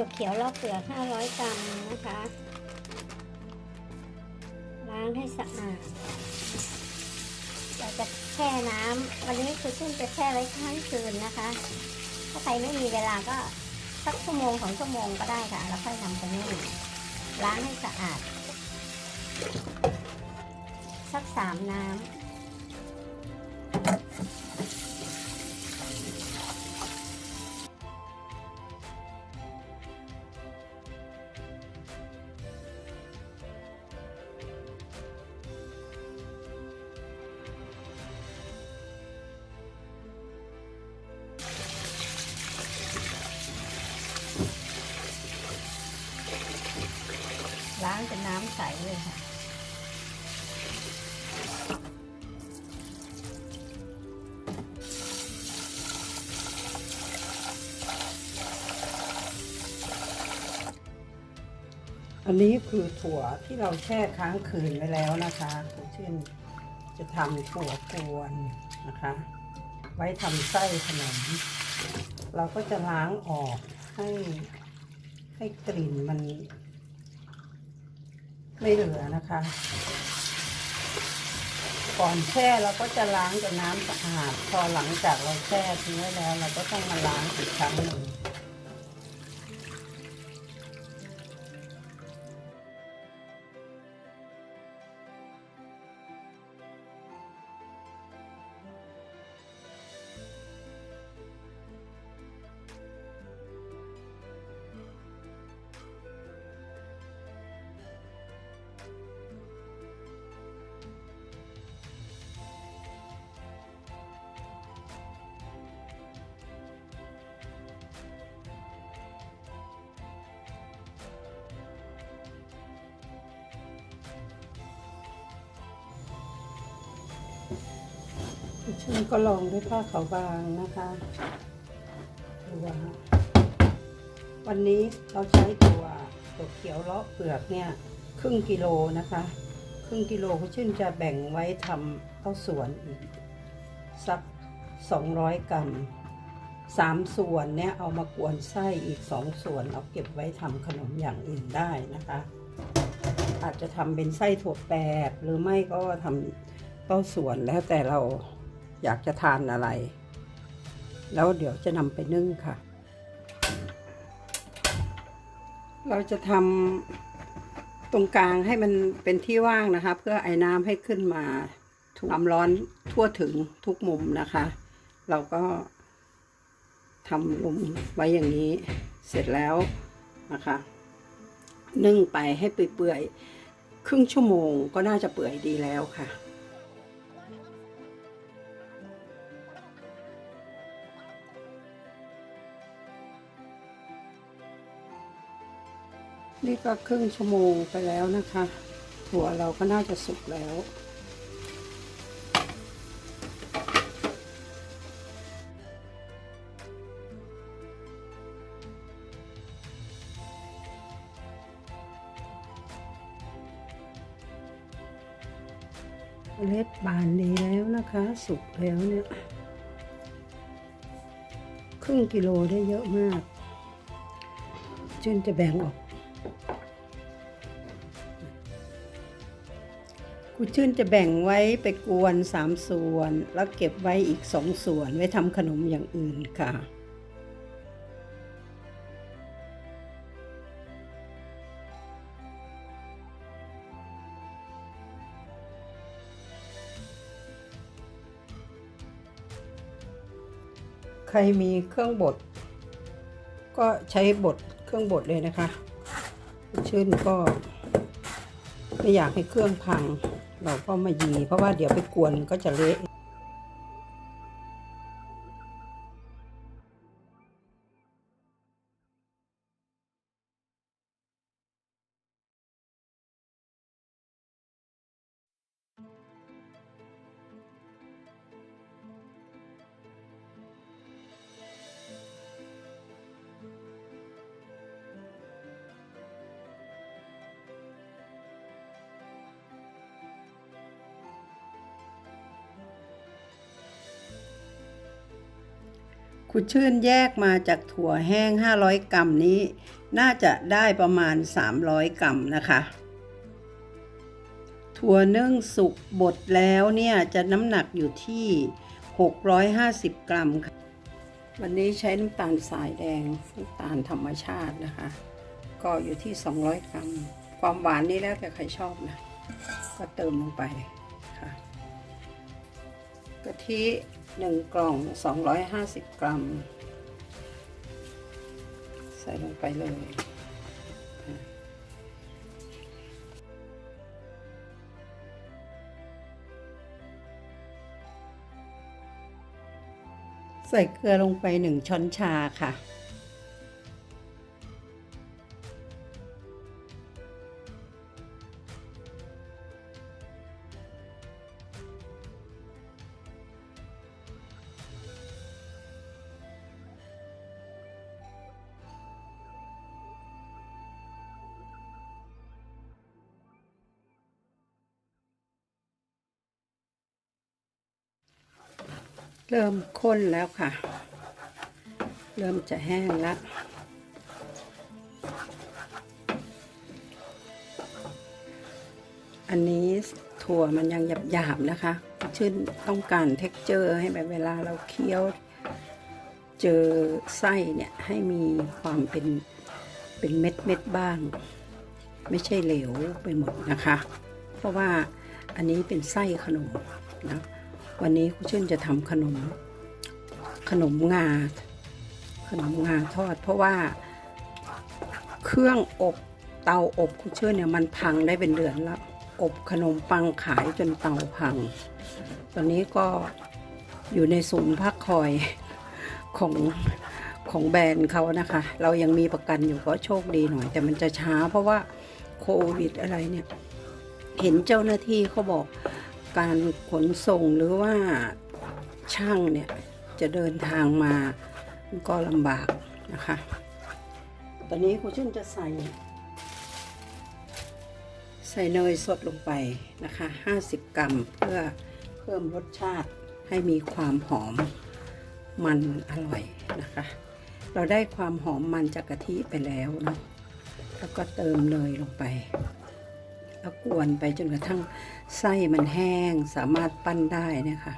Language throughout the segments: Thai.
ถั่วเขียวลอกเปลือก 500 กรัมนะคะ ล้างให้สะอาด เราจะแช่น้ำ วันนี้คือขึ้นจะแช่ไว้ทั้งคืนนะคะ ถ้าใครไม่มีเวลาก็สักชั่วโมงสองชั่วโมงก็ได้ค่ะ แล้วค่อยนำไปนึ่งล้างให้สะอาด สักสามน้ำางจนน้ำใสเลยค่ะ อันนี้คือถั่วที่เราแช่ค้างคืนไว้แล้วนะคะเช่นจะทำถั่วกวนนะคะ ไว้ทำไส้ขนม เราก็จะล้างออกให้ให้กลิ่นมัน ไม่เหลือนะคะ ก่อนแช่เราก็จะล้างกับน้ำสะอาด พอหลังจากเราแช่ทิ้งไว้แล้ว เราก็ต้องมาล้างอีกครั้งหนึ่ง ฉันก็ลองด้วยผ้าขาวบางนะคะดูว่าวันนี้เราใช้ตัวตัวเขียวเลาะเปลือกเนี่ยครึ่งกิโลนะคะ ครึ่งกิโลคุณชื่นจะแบ่งไว้ทำข้าวสวนอีกสัก 200 กรัมสามส่วนเนี่ยเอามากวนไส้อีกสองส่วนเอาเก็บไว้ทำขนมอย่างอื่นได้นะคะ อาจจะทำเป็นไส้ถั่วแปบหรือไม่ก็ทำ เต้าส่วนแล้วแต่เราอยากจะทานอะไร แล้วเดี๋ยวจะนำไปนึ่งค่ะ เราจะทำตรงกลางให้มันเป็นที่ว่างนะคะ เพื่อไอ้น้ำให้ขึ้นมาถูกความร้อนทั่วถึงทุกมุมนะคะ เราก็ทำลุมไว้อย่างนี้เสร็จแล้วนะคะ นึ่งไปให้เปื่อยๆครึ่งชั่วโมงก็น่าจะเปื่อยดีแล้วค่ะ นี่ก็ครึ่งชั่วโมงไปแล้วนะคะ ถั่วเราก็น่าจะสุกแล้ว เล็ดบานดีแล้วนะคะ สุกแล้วเนี่ย ครึ่งกิโลได้เยอะมาก จนจะแบ่งออก คุณชื่นจะแบ่งไว้ไปกวนสามส่วน แล้วเก็บไว้อีกสองส่วน ไว้ทำขนมอย่างอื่นค่ะใครมีเครื่องบด ก็ใช้บดเครื่องบดเลยนะคะ ชื่นก็ไม่อยากให้เครื่องพัง เราก็มายี เพราะว่าเดี๋ยวไปกวนก็จะเละ คุณชื่นแยกมาจากถั่วแห้ง 500 กรัมนี้ น่าจะได้ประมาณ 300 กรัมนะคะ ถั่วนึ่งสุกบดแล้วเนี่ยจะน้ำหนักอยู่ที่ 650 กรัมค่ะวันนี้ใช้น้ำตาลสายแดงน้ำตาลธรรมชาตินะคะ ก็อยู่ที่ 200 กรัม ความหวานนี่แล้วแต่ใครชอบนะ ก็เติมลงไป กะทิ1กล่อง 250 กรัม ใส่ลงไปเลยใส่เกลือลงไป1ช้อนชาค่ะ เริ่มข้นแล้วค่ะ เริ่มจะแห้งแล้วอันนี้ถั่วมันยังหยาบๆนะคะ ชื่นต้องการเท็กเจอร์ให้แบบเวลาเราเคี้ยว เจอไส้เนี่ยให้มีความเป็นเป็นเม็ดเม็ดๆบ้าง ไม่ใช่เหลวไปหมดนะคะ เพราะว่าอันนี้เป็นไส้ขนมนะ วันนี้คุณชื่นจะทำขนม ขนมงา ขนมงาทอด เพราะว่าเครื่องอบเตาอบคุณชื่นเนี่ยมันพังได้เป็นเดือนแล้ว อบขนมปังขายจนเตาพัง ตอนนี้ก็อยู่ในศูนย์พักคอยของของแบรนด์เขานะคะ เรายังมีประกันอยู่ก็โชคดีหน่อย แต่มันจะช้าเพราะว่าโควิดอะไรเนี่ย เห็นเจ้าหน้าที่เขาบอก การขนส่งหรือว่าช่างเนี่ย จะเดินทางมาก็ลำบากนะคะ ตอนนี้ครูชื่นจะใส่ ใส่เนยสดลงไปนะคะ 50 กรัมเพื่อเพิ่มรสชาติให้มีความหอมมันอร่อยนะคะ เราได้ความหอมมันจากกะทิไปแล้วเนาะแล้วก็เติมเนยลงไป แล้วกวนไปจนกระทั่งไส้มันแห้งสามารถปั้นได้นะคะ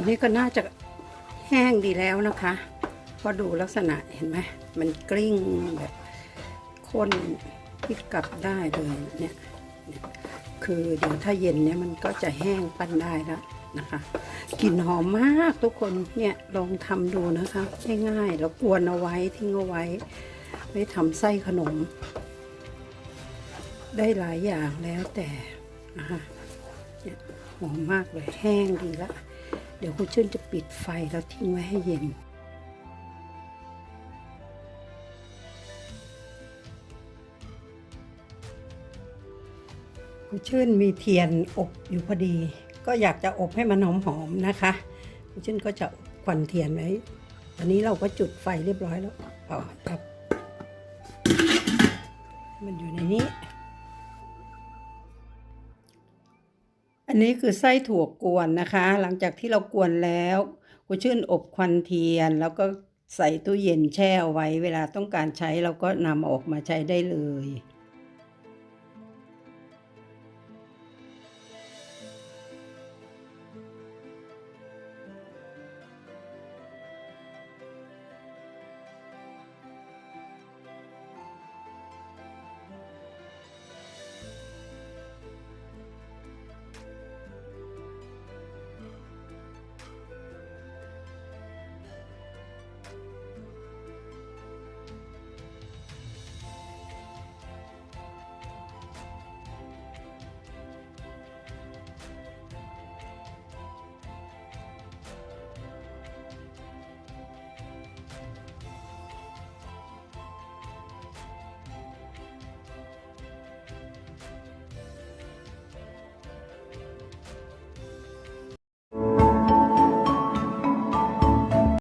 ตัวนี้ก็น่าจะแห้งดีแล้วนะคะเพอดูลักษณะเห็นไหมมันกลิ้งแบบข้นที่กลับได้เลยเนี่ยคือเดี๋ยวถ้าเย็นเนี่ยมันก็จะแห้งปั้นได้แล้วนะคะกลิ่นหอมมากทุกคนเนี่ยลองทำดูนะคะง่ายๆแล้วกวนเอาไว้ทิ้งเอาไว้ ไว้ทำไส้ขนม ได้หลายอย่างแล้วแต่นะคะหอมมากเลยแห้งดีละ เดี๋ยวคุณชื่นจะปิดไฟแล้วทิ้งไว้ให้เย็นคุณชื่นมีเทียนอบอยู่พอดี ก็อยากจะอบให้มันหอมๆนะคะคุณชื่นก็จะควันเทียนไว้วันนี้เราก็จุดไฟเรียบร้อยแล้วเป่าครับ มันอยู่ในนี้ อันนี้คือไส้ถั่วกวนนะคะ หลังจากที่เรากวนแล้วกูชื่นอบควันเทียน แล้วก็ใส่ตู้เย็นแช่เอาไว้ เวลาต้องการใช้เราก็นำออกมาใช้ได้เลย